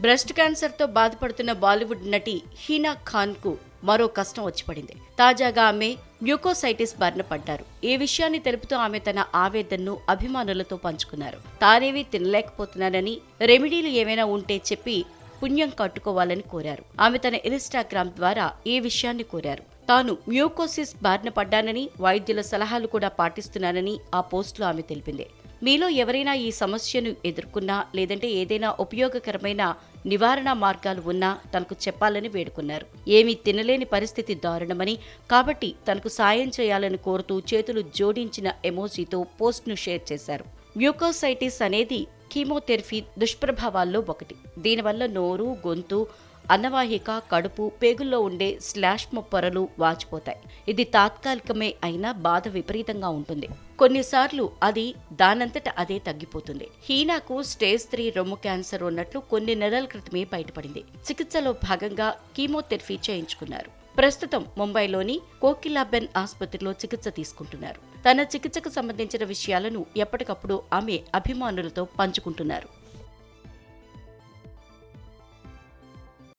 Breast క్యాన్సర్తో బాధపడుతున్న బాలీవుడ్ నటి హీనా ఖాన్కు మరో కష్టం వచ్చి పడింది తాజాగా ఆమె మ్యూకోసైటిస్ బారిన పడ్డారు. ఈ విషయాన్ని తెలుపుతూ ఆమె తన ఆవేదనను అభిమానులతో పంచుకున్నారు. తానేవి తినలేకపోతున్నానని రెమెడీలు ఏమైనా ఉంటే చెప్పి పుణ్యం కట్టుకోవాలని కోరారు. ఆమె తన ఇన్స్టాగ్రామ్ ద్వారా ఈ విషయాన్ని కోరారు? తాను మ్యూకోసిస్ బారిన పడ్డానని వైద్యుల సలహాలు కూడా పాటిస్తున్నానని ఆ పోస్టులో ఆమె తెలిపింది. మీలో ఎవరైనా ఈ సమస్యను ఎదుర్కొన్నా లేదంటే ఏదైనా ఉపయోగకరమైన నివారణ మార్గాలు ఉన్నా తనకు చెప్పాలని వేడుకున్నారు. ఏమీ తినలేని పరిస్థితి దారుణమని కాబట్టి తనకు సాయం చేయాలని కోరుతూ చేతులు జోడించిన ఎమోజీతో పోస్ట్ను షేర్ చేశారు. మ్యూకోసైటిస్ అనేది కీమోథెరపీ దుష్ప్రభావాల్లో ఒకటి. దీనివల్ల నోరు గొంతు అన్నవాహిక కడుపు పేగుల్లో ఉండే శ్లాష్మ పొరలు వాచిపోతాయి. ఇది తాత్కాలికమే అయినా బాధ విపరీతంగా ఉంటుంది. కొన్నిసార్లు అది దానంతట అదే తగ్గిపోతుంది. హీనాకు స్టేజ్ త్రీ రొమ్ము క్యాన్సర్ ఉన్నట్లు కొన్ని నెలల క్రితమే బయటపడింది. చికిత్సలో భాగంగా కీమోథెరపీ చేయించుకున్నారు. ప్రస్తుతం ముంబైలోని కోకిలాబెన్ ఆసుపత్రిలో చికిత్స తీసుకుంటున్నారు. తన చికిత్సకు సంబంధించిన విషయాలను ఎప్పటికప్పుడు ఆమె అభిమానులతో పంచుకుంటున్నారు.